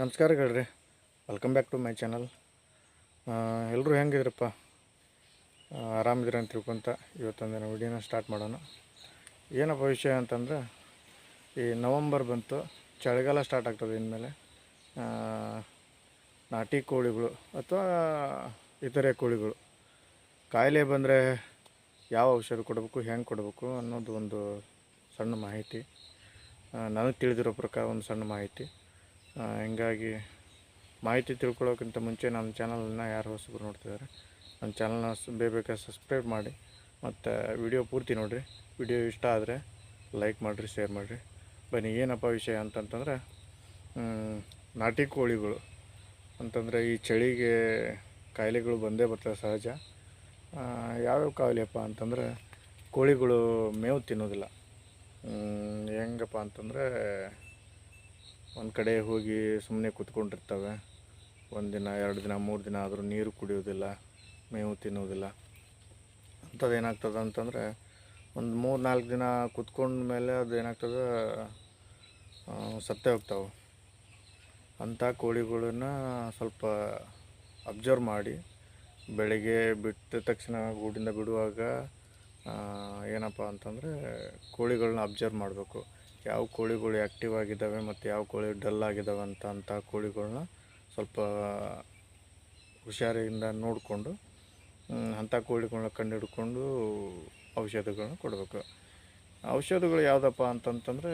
ನಮಸ್ಕಾರಗಳ್ರಿ welcome back to my channel ಎಲ್ಲರೂ ಹೆಂಗಿದ್ರಪ್ಪ? ಆರಾಮಿದ್ರೆ ಅಂತ ತಿಳ್ಕೊಂತ ಇವತ್ತೊಂದಿನ ವಿಡಿಯೋನ ಸ್ಟಾರ್ಟ್ ಮಾಡೋಣ. ಏನಪ್ಪ ವಿಷಯ ಅಂತಂದ್ರೆ, ಈ ನವಂಬರ್ ಬಂತು, ಚಳಿಗಾಲ ಸ್ಟಾರ್ಟ್ ಆಗ್ತದೆ ಇನ್ಮೇಲೆ. ನಾಟಿ ಕೋಳಿಗಳು ಅಥವಾ ಇತರೆ ಕೋಳಿಗಳು. ಕಾಯಿಲೆ ಬಂದರೆ ಯಾವ ಔಷಧ ಕೊಡಬೇಕು, ಹೆಂಗೆ ಕೊಡಬೇಕು ಅನ್ನೋದು ಒಂದು ಸಣ್ಣ ಮಾಹಿತಿ. ನನಗೆ ತಿಳಿದಿರೋ ಪ್ರಕಾರ ಒಂದು ಸಣ್ಣ ಮಾಹಿತಿ. ಹಿಂಗಾಗಿ ಮಾಹಿತಿ ತಿಳ್ಕೊಳ್ಳೋಕ್ಕಿಂತ ಮುಂಚೆ ನಮ್ಮ ಚಾನಲನ್ನು ಯಾರು ಹೊಸಬ್ರು ನೋಡ್ತಿದ್ದಾರೆ, ನಮ್ಮ ಚಾನಲ್ನ ಬೇಗ ಸಬ್ಸ್ಕ್ರೈಬ್ ಮಾಡಿ, ಮತ್ತು ವಿಡಿಯೋ ಪೂರ್ತಿ ನೋಡಿರಿ. ವಿಡಿಯೋ ಇಷ್ಟ ಆದರೆ ಲೈಕ್ ಮಾಡಿರಿ, ಶೇರ್ ಮಾಡಿರಿ. ಬನ್ನಿ, ಏನಪ್ಪ ವಿಷಯ ಅಂತಂತಂದ್ರೆ ನಾಟಿ ಕೋಳಿಗಳು ಅಂತಂದರೆ ಈ ಚಳಿಗೆ ಕಾಯಿಲೆಗಳು ಬಂದೇ ಬರ್ತವೆ ಸಹಜ. ಯಾವ್ಯಾವ ಕಾಯಿಲೆಯಪ್ಪ ಅಂತಂದರೆ ಕೋಳಿಗಳು ಮೇವು ತಿನ್ನೋದಿಲ್ಲ. ಹೆಂಗಪ್ಪ ಅಂತಂದರೆ ಒಂದು ಕಡೆ ಹೋಗಿ ಸುಮ್ಮನೆ ಕೂತ್ಕೊಂಡಿರ್ತವೆ. ಒಂದು ದಿನ, ಎರಡು ದಿನ, ಮೂರು ದಿನ ಆದರೂ ನೀರು ಕುಡಿಯೋದಿಲ್ಲ ಮೇವು ತಿನ್ನೋದಿಲ್ಲ ಅಂಥದ್ದು ಏನಾಗ್ತದೆ ಅಂತಂದರೆ, ಒಂದು ಮೂರು ನಾಲ್ಕು ದಿನ ಕುತ್ಕೊಂಡ ಮೇಲೆ ಅದು ಏನಾಗ್ತದೆ ಸತ್ತೇ ಹೋಗ್ತಾವೆ. ಅಂಥ ಕೋಳಿಗಳನ್ನ ಸ್ವಲ್ಪ ಅಬ್ಸರ್ವ್ ಮಾಡಿ ಬೆಳಗ್ಗೆ ಬಿಟ್ಟ ತಕ್ಷಣ ಗೂಡಿಂದ ಬಿಡುವಾಗ ಏನಪ್ಪ ಅಂತಂದರೆ ಕೋಳಿಗಳನ್ನ ಅಬ್ಸರ್ವ್ ಮಾಡಬೇಕು. ಯಾವ ಕೋಳಿಗಳು ಆ್ಯಕ್ಟಿವ್ ಆಗಿದ್ದಾವೆ ಮತ್ತು ಯಾವ ಕೋಳಿ ಡಲ್ ಆಗಿದ್ದಾವೆ ಅಂತ ಅಂಥ ಕೋಳಿಗಳನ್ನ ಸ್ವಲ್ಪ ಹುಷಾರಿಯಿಂದ ನೋಡಿಕೊಂಡು ಅಂಥ ಕೋಳಿಗಳನ್ನ ಕಂಡು ಹಿಡ್ಕೊಂಡು ಔಷಧಗಳನ್ನ ಕೊಡಬೇಕು. ಔಷಧಗಳು ಯಾವುದಪ್ಪ ಅಂತಂತಂದರೆ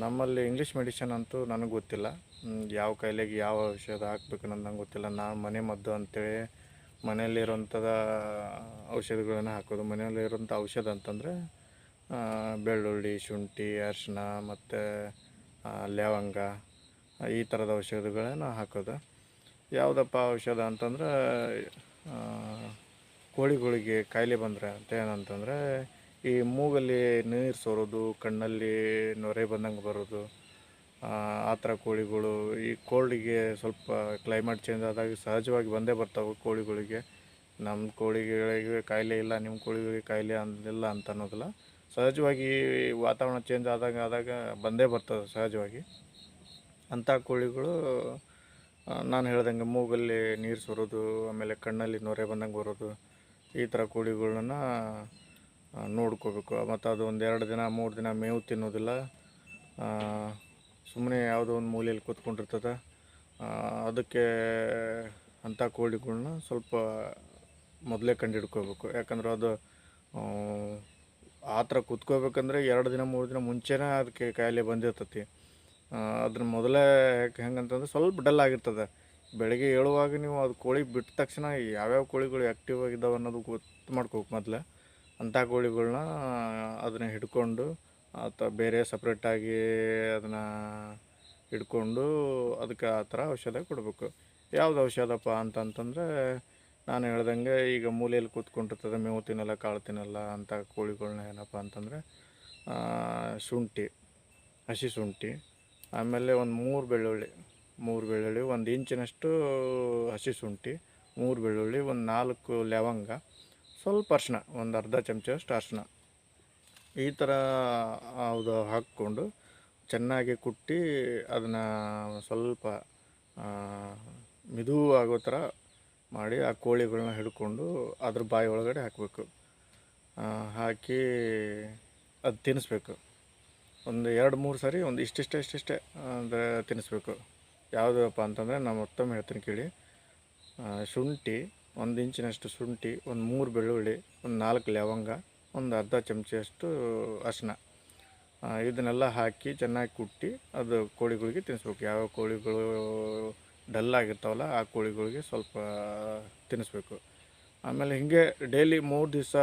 ನಮ್ಮಲ್ಲಿ ಇಂಗ್ಲೀಷ್ ಮೆಡಿಷನ್ ಅಂತೂ ನನಗೆ ಗೊತ್ತಿಲ್ಲ. ಯಾವ ಕೈಲಿಗೆ ಯಾವ ಔಷಧ ಹಾಕ್ಬೇಕು ಅನ್ನೋದು ನಂಗೆ ಗೊತ್ತಿಲ್ಲ. ನಾನು ಮನೆ ಮದ್ದು ಅಂತೇಳಿ ಮನೆಯಲ್ಲಿರುವಂಥದ ಔಷಧಿಗಳನ್ನು ಹಾಕೋದು ಮನೆಯಲ್ಲಿರುವಂಥ ಔಷಧ ಅಂತಂದರೆ ಬೆಳ್ಳುಳ್ಳಿ, ಶುಂಠಿ ಅರಿಶಿನ ಮತ್ತು ಲವಂಗ, ಈ ಥರದ ಔಷಧಿಗಳನ್ನು ಹಾಕೋದು. ಯಾವುದಪ್ಪ ಔಷಧ ಅಂತಂದ್ರೆ ಕೋಳಿಗಳಿಗೆ ಕಾಯಿಲೆ ಬಂದರೆ ಅಂತ ಏನಂತಂದರೆ, ಈ ಮೂಗಲ್ಲಿ ನೀರು ಸೋರೋದು, ಕಣ್ಣಲ್ಲಿ ನೊರೆ ಬಂದಂಗೆ ಬರೋದು, ಆ ಥರ ಕೋಳಿಗಳು, ಈ ಕೋಲ್ಡಿಗೆ ಸ್ವಲ್ಪ ಕ್ಲೈಮೇಟ್ ಚೇಂಜ್ ಆದಾಗ ಸಹಜವಾಗಿ ಬಂದೇ ಬರ್ತಾವೆ ಕೋಳಿಗಳಿಗೆ. ನಮ್ಮ ಕೋಳಿಗಳಿಗೆ ಕಾಯಿಲೆ ಇಲ್ಲ ನಿಮ್ಮ ಕೋಳಿಗಳಿಗೆ ಕಾಯಿಲೆ ಅಂದಿಲ್ಲ ಅಂತ ಅನ್ನೋದಿಲ್ಲ. ಸಹಜವಾಗಿ ವಾತಾವರಣ ಚೇಂಜ್ ಆದಾಗ ಆದಾಗ ಬಂದೇ ಬರ್ತದೆ ಸಹಜವಾಗಿ. ಅಂಥ ಕೋಳಿಗಳು ನಾನು ಹೇಳ್ದಂಗೆ ಮೂಗಲ್ಲಿ ನೀರು ಸೋರೋದು, ಆಮೇಲೆ ಕಣ್ಣಲ್ಲಿ ನೊರೆ ಬಂದಂಗೆ ಬರೋದು, ಈ ಥರ ಕೋಳಿಗಳನ್ನ ನೋಡ್ಕೋಬೇಕು. ಮತ್ತು ಅದು ಒಂದು ಎರಡು ದಿನ, ಮೂರು ದಿನ ಮೇವು ತಿನ್ನೋದಿಲ್ಲ. ಸುಮ್ಮನೆ ಯಾವುದೋ ಒಂದು ಮೂಲೆಯಲ್ಲಿ ಕೂತ್ಕೊಂಡಿರ್ತದೆ. ಅದಕ್ಕೆ ಅಂಥ ಕೋಳಿಗಳನ್ನ ಸ್ವಲ್ಪ ಮೊದಲೇ ಕಂಡು ಹಿಡ್ಕೋಬೇಕು ಯಾಕಂದ್ರೆ ಅದು ಆ, ಥರ ಕುತ್ಕೋಬೇಕಂದ್ರೆ ಎರಡು ದಿನ ಮೂರು ದಿನ ಮುಂಚೆನೇ ಅದಕ್ಕೆ ಕಾಯಿಲೆ ಬಂದಿರ್ತತಿ. ಅದನ್ನ ಮೊದಲೇ ಹೆಂಗಂತಂದ್ರೆ ಸ್ವಲ್ಪ ಡಲ್ ಆಗಿರ್ತದೆ. ಬೆಳಗ್ಗೆ ಏಳುವಾಗ ನೀವು ಅದು ಕೋಳಿ ಬಿಟ್ಟ ತಕ್ಷಣ ಯಾವ್ಯಾವ ಕೋಳಿಗಳು ಆ್ಯಕ್ಟಿವ್ ಆಗಿದ್ದಾವೆ ಅನ್ನೋದು ಗೊತ್ತು ಮಾಡ್ಕೋಬೇಕು ಮೊದಲೇ. ಅಂಥ ಕೋಳಿಗಳನ್ನ ಅದನ್ನ ಹಿಡ್ಕೊಂಡು ಅಥವಾ ಬೇರೆ ಸಪ್ರೇಟಾಗಿ ಅದನ್ನು ಹಿಡ್ಕೊಂಡು ಅದಕ್ಕೆ ಆ ಥರ ಔಷಧ ಕೊಡಬೇಕು. ಯಾವ್ದು ಔಷಧಪ್ಪ ಅಂತಂತಂದರೆ ನಾನು ಹೇಳ್ದಂಗೆ ಈಗ ಮೂಲೆಯಲ್ಲಿ ಕೂತ್ಕೊಂಡಿರ್ತದೆ ಮೇವು ತಿನ್ನಲ್ಲ ಕಾಳು ತಿನ್ನಲ್ಲ ಅಂಥ ಕೋಳಿಗಳನ್ನ ಏನಪ್ಪ ಅಂತಂದರೆ ಶುಂಠಿ, ಹಸಿ ಶುಂಠಿ, ಆಮೇಲೆ ಒಂದು ಮೂರು ಬೆಳ್ಳುಳ್ಳಿ ಮೂರು ಬೆಳ್ಳುಳ್ಳಿ, ಒಂದು ಇಂಚಿನಷ್ಟು ಹಸಿ ಶುಂಠಿ, ಮೂರು ಬೆಳ್ಳುಳ್ಳಿ, ಒಂದು ನಾಲ್ಕು ಲವಂಗ, ಸ್ವಲ್ಪ ಅರ್ಶಿನ ಒಂದು ಅರ್ಧ ಚಮಚದಷ್ಟು ಅರ್ಶಿನ ಈ ಥರ, ಅದು ಹಾಕ್ಕೊಂಡು ಚೆನ್ನಾಗಿ ಕುಟ್ಟಿ ಅದನ್ನು ಸ್ವಲ್ಪ ಮಿದುವಾಗೋ ಥರ ಮಾಡಿ ಆ ಕೋಳಿಗಳನ್ನ ಹಿಡ್ಕೊಂಡು ಅದ್ರ ಬಾಯಿ ಒಳಗಡೆ ಹಾಕಬೇಕು. ಹಾಕಿ ಅದು ತಿನ್ನಿಸ್ಬೇಕು ಒಂದು ಎರಡು ಮೂರು ಸಾರಿ ಒಂದು ಇಷ್ಟಿಷ್ಟೇ ಇಷ್ಟಿಷ್ಟೇ, ಅಂದರೆ ತಿನ್ನಿಸ್ಬೇಕು ಯಾವುದಪ್ಪ ಅಂತಂದರೆ ನಾನು ಮತ್ತೊಮ್ಮೆ ಹೇಳ್ತೀನಿ ಕೇಳಿ. ಶುಂಠಿ, ಒಂದು ಇಂಚಿನಷ್ಟು ಶುಂಠಿ, ಒಂದು ಮೂರು ಬೆಳ್ಳುಳ್ಳಿ, ಒಂದು ನಾಲ್ಕು ಲವಂಗ, ಒಂದು ಅರ್ಧ ಚಮಚಷ್ಟು ಅರ್ಶಿನ ಇದನ್ನೆಲ್ಲ ಹಾಕಿ ಚೆನ್ನಾಗಿ ಕುಟ್ಟಿ ಅದು ಕೋಳಿಗಳಿಗೆ ತಿನ್ನಿಸ್ಬೇಕು ಯಾವ ಕೋಳಿಗಳು ಡಲ್ ಆಗಿರ್ತಾವಲ್ಲ ಆ ಕೋಳಿಗಳಿಗೆ ಸ್ವಲ್ಪ ತಿನ್ನಿಸ್ಬೇಕು. ಆಮೇಲೆ ಹಿಂಗೆ ಡೈಲಿ ಮೂರು ದಿವಸ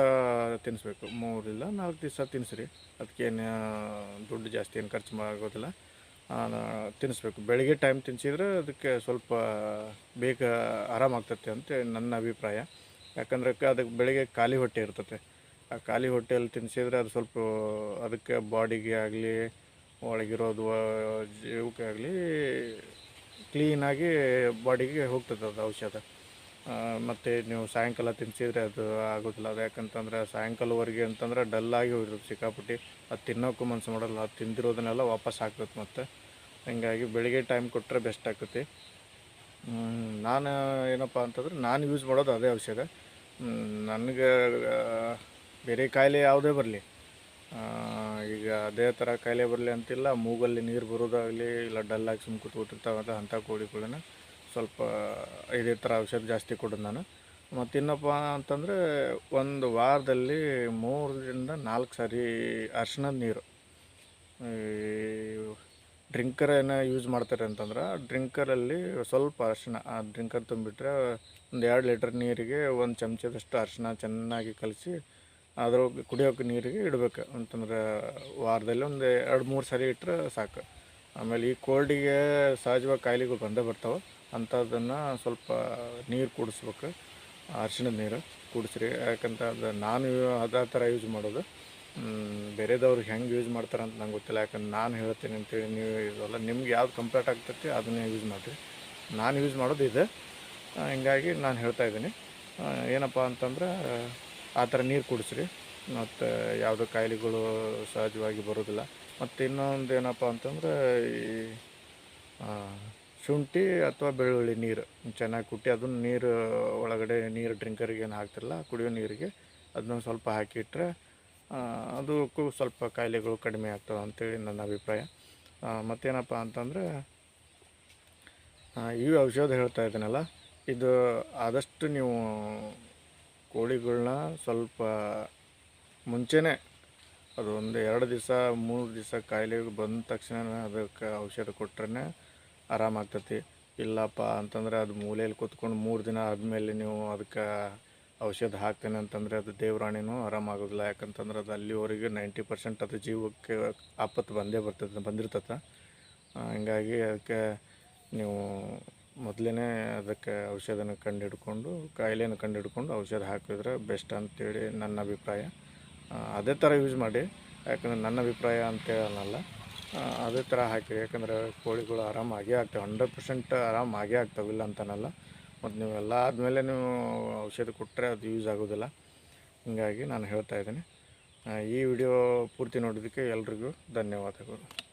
ತಿನ್ನಿಸ್ಬೇಕು. ಮೂರಿಲ್ಲ ನಾಲ್ಕು ದಿವಸ ತಿನ್ನಿಸ್ರಿ. ಅದಕ್ಕೇನು ದುಡ್ಡು ಜಾಸ್ತಿ ಏನು ಖರ್ಚು ಆಗೋದಿಲ್ಲ ಆ, ತಿನ್ನಿಸ್ಬೇಕು. ಬೆಳಗ್ಗೆ ಟೈಮ್ ತಿನ್ನಿಸಿದ್ರೆ ಅದಕ್ಕೆ ಸ್ವಲ್ಪ ಬೇಗ ಆರಾಮಾಗ್ತೈತೆ ಅಂತ ನನ್ನ ಅಭಿಪ್ರಾಯ. ಯಾಕಂದ್ರೆ ಅದಕ್ಕೆ ಬೆಳಗ್ಗೆ ಖಾಲಿ ಹೊಟ್ಟೆ ಇರ್ತೈತೆ. ಆ ಖಾಲಿ ಹೊಟ್ಟೆಯಲ್ಲಿ ತಿನ್ನಿಸಿದ್ರೆ ಅದು ಸ್ವಲ್ಪ ಅದಕ್ಕೆ ಬಾಡಿಗೆ ಆಗಲಿ ಒಳಗಿರೋದು ಜೀವಕ್ಕೆ ಆಗಲಿ ಕ್ಲೀನಾಗಿ ಬಾಡಿಗೆ ಹೋಗ್ತದೆ ಅದು ಔಷಧ. ಮತ್ತು ನೀವು ಸಾಯಂಕಾಲ ತಿನ್ಸಿದ್ರೆ ಅದು ಆಗೋದಿಲ್ಲ. ಅದು ಯಾಕಂತಂದರೆ ಸಾಯಂಕಾಲವರೆಗೆ ಅಂತಂದ್ರೆ ಡಲ್ಲಾಗಿ ಹೋಗಿರುತ್ತೆ ಸಿಕ್ಕಾಪಟ್ಟಿ. ಅದು ತಿನ್ನೋಕ್ಕೂ ಮನಸ್ಸು ಮಾಡಲ್ಲ. ಅದು ತಿಂದಿರೋದನ್ನೆಲ್ಲ ವಾಪಸ್ ಹಾಕ್ತದೆ ಮತ್ತು. ಹೀಗಾಗಿ ಬೆಳಿಗ್ಗೆ ಟೈಮ್ ಕೊಟ್ಟರೆ ಬೆಸ್ಟ್ ಆಗ್ತೈತಿ ನಾನು ಏನಪ್ಪ ಅಂತಂದ್ರೆ ನಾನು ಯೂಸ್ ಮಾಡೋದು ಅದೇ ಔಷಧ. ನನಗೆ ಬೇರೆ ಕಾಯಿಲೆ ಯಾವುದೇ ಬರಲಿ. ಈಗ ಅದೇ ಥರ ಕಾಯಿಲೆ ಬರಲಿ ಅಂತಿಲ್ಲ, ಮೂಗಲ್ಲಿ ನೀರು ಬರೋದಾಗಲಿ ಇಲ್ಲ ಡಲ್ಲಾಗಿ ಸುಮ್ಮ ಕೂತ್ಕೊತಿರ್ತಾವಲ್ಲ ಅಂಥ ಕೋಳಿಗಳನ್ನ ಸ್ವಲ್ಪ ಇದೇ ಥರ ಔಷಧ ಜಾಸ್ತಿ ಕೊಡೋದು ನಾನು. ಮತ್ತು ಇನ್ನಪ್ಪ ಅಂತಂದರೆ ಒಂದು ವಾರದಲ್ಲಿ ಮೂರರಿಂದ ನಾಲ್ಕು ಸಾರಿ ಅರ್ಶಿಣದ ನೀರು. ಡ್ರಿಂಕರ್ ಏನೋ ಯೂಸ್ ಮಾಡ್ತಾರೆ ಅಂತಂದ್ರೆ ಡ್ರಿಂಕರಲ್ಲಿ ಸ್ವಲ್ಪ ಅರ್ಶಿಣ ಆ ಡ್ರಿಂಕರ್ ತುಂಬಿಟ್ರೆ ಒಂದು ಎರಡು ಲೀಟರ್ ನೀರಿಗೆ ಒಂದು ಚಮಚದಷ್ಟು ಅರ್ಶಿಣ ಚೆನ್ನಾಗಿ ಕಲಸಿ ಅದ್ರ ಕುಡಿಯೋಕೆ ನೀರಿಗೆ ಇಡಬೇಕು. ಅಂತಂದ್ರೆ ವಾರದಲ್ಲಿ ಒಂದು ಎರಡು, ಮೂರು ಸರಿ ಇಟ್ಟರೆ ಸಾಕು. ಆಮೇಲೆ ಈ ಕೋಲ್ಡಿಗೆ ಸಹಜವಾಗಿ ಕಾಯಿಲೆಗಳು ಬಂದೇ ಬರ್ತಾವೆ. ಅಂಥದ್ದನ್ನು ಸ್ವಲ್ಪ ನೀರು ಕುಡಿಸ್ಬೇಕು. ಅರಿಶಿಣದ ನೀರು ಕುಡಿಸ್ರಿ. ಯಾಕಂತ ಅದು ನಾನು ಅದೇ ಥರ ಯೂಸ್ ಮಾಡೋದು. ಬೇರೆದವ್ರಿಗೆ ಬೇರೆದವ್ರು ಹೆಂಗೆ ಯೂಸ್ ಮಾಡ್ತಾರೆ ಅಂತ ನಂಗೆ ಗೊತ್ತಿಲ್ಲ. ಯಾಕಂದ್ರೆ ನಾನು ಹೇಳ್ತೀನಿ ಅಂತೇಳಿ ನೀವು ಇದಲ್ಲ ನಿಮ್ಗೆ ಯಾವ್ದು ಕಂಪ್ಲೀಟ್ ಆಗ್ತೈತಿ ಅದನ್ನೇ ಯೂಸ್ ಮಾಡಿರಿ. ನಾನು ಯೂಸ್ ಮಾಡೋದು ಇದೆ. ಹಿಂಗಾಗಿ ನಾನು ಹೇಳ್ತಾ ಇದ್ದೀನಿ. ಏನಪ್ಪ ಅಂತಂದ್ರೆ ಆ ಥರ ನೀರು ಕುಡಿಸ್ರಿ. ಮತ್ತು ಯಾವುದೋ ಕಾಯಿಲೆಗಳು ಸಹಜವಾಗಿ ಬರೋದಿಲ್ಲ ಮತ್ತು ಇನ್ನೊಂದು ಏನಪ್ಪ ಅಂತಂದ್ರೆ ಈ ಶುಂಠಿ ಅಥವಾ ಬೆಳ್ಳುಳ್ಳಿ ನೀರು ಚೆನ್ನಾಗಿ ಕುಟ್ಟಿ ಅದನ್ನು ನೀರು ಒಳಗಡೆ ನೀರು ಡ್ರಿಂಕರಿಗೆ ಏನು ಹಾಕ್ತಿರಲ್ಲ ಕುಡಿಯೋ ನೀರಿಗೆ ಅದನ್ನ ಸ್ವಲ್ಪ ಹಾಕಿಟ್ರೆ ಆ, ಅದಕ್ಕೂ ಸ್ವಲ್ಪ ಕಾಯಿಲೆಗಳು ಕಡಿಮೆ ಆಗ್ತವೆ ಅಂತೇಳಿ ನನ್ನ ಅಭಿಪ್ರಾಯ. ಮತ್ತೇನಪ್ಪ ಅಂತಂದರೆ ಈ ಔಷಧ ಹೇಳ್ತಾ ಇದ್ದೀನಲ್ಲ ಇದು ಆದಷ್ಟು ನೀವು ಕೋಳಿಗಳ್ನ ಸ್ವಲ್ಪ ಮುಂಚೆನೇ ಅದು ಒಂದು ಎರಡು ದಿವಸ, ಮೂರು ದಿವಸ ಕಾಯಿಲೆ ಬಂದ ತಕ್ಷಣ ಅದಕ್ಕೆ ಔಷಧ ಕೊಟ್ರೆ ಆರಾಮಾಗ್ತತಿ ಇಲ್ಲಪ್ಪ ಅಂತಂದ್ರೆ ಅದು ಮೂಲೆಯಲ್ಲಿ ಕೂತ್ಕೊಂಡು ಮೂರು ದಿನ ಆದಮೇಲೆ ನೀವು ಅದಕ್ಕೆ ಔಷಧ ಹಾಕ್ತೇನೆ ಅಂತಂದರೆ ಅದು ದೇವರಾಣಿನೂ ಆರಾಮಾಗೋದಿಲ್ಲ ಯಾಕಂತಂದ್ರೆ ಅದು ಅಲ್ಲಿವರೆಗೆ ನೈಂಟಿ ಪರ್ಸೆಂಟ್ ಅದು ಜೀವಕ್ಕೆ ಆಪತ್ತು ಬಂದೇ ಬರ್ತದೆ, ಬಂದಿರ್ತದೆ. ಹಂಗಾಗಿ ಅದಕ್ಕೆ ನೀವು ಮೊದಲೇ ಅದಕ್ಕೆ ಔಷಧನ ಕಂಡಿಡ್ಕೊಂಡು, ಕಾಯಿಲೆನ ಕಂಡುಹಿಡ್ಕೊಂಡು ಔಷಧ ಹಾಕಿದ್ರೆ ಬೆಸ್ಟ್ ಅಂತೇಳಿ ನನ್ನ ಅಭಿಪ್ರಾಯ. ಅದೇ ಥರ ಯೂಸ್ ಮಾಡಿ. ಯಾಕಂದ್ರೆ ನನ್ನ ಅಭಿಪ್ರಾಯ ಅಂತೇಳಲ್ಲ ಅದೇ ಥರ ಹಾಕಿ ಯಾಕಂದ್ರೆ ಕೋಳಿಗಳು ಆರಾಮಾಗೇ ಆಗ್ತವೆ. ಹಂಡ್ರೆಡ್ ಪರ್ಸೆಂಟ್ ಆರಾಮಾಗೇ ಆಗ್ತವೆ ಇಲ್ಲ ಅಂತನಲ್ಲ. ಮತ್ತು ನೀವು ಎಲ್ಲ ಆದಮೇಲೆ ನೀವು ಔಷಧ ಕೊಟ್ಟರೆ ಅದು ಯೂಸ್ ಆಗೋದಿಲ್ಲ. ಹೀಗಾಗಿ ನಾನು ಹೇಳ್ತಾ ಇದ್ದೀನಿ. ಈ ವಿಡಿಯೋ ಪೂರ್ತಿ ನೋಡೋದಕ್ಕೆ ಎಲ್ರಿಗೂ ಧನ್ಯವಾದಗಳು.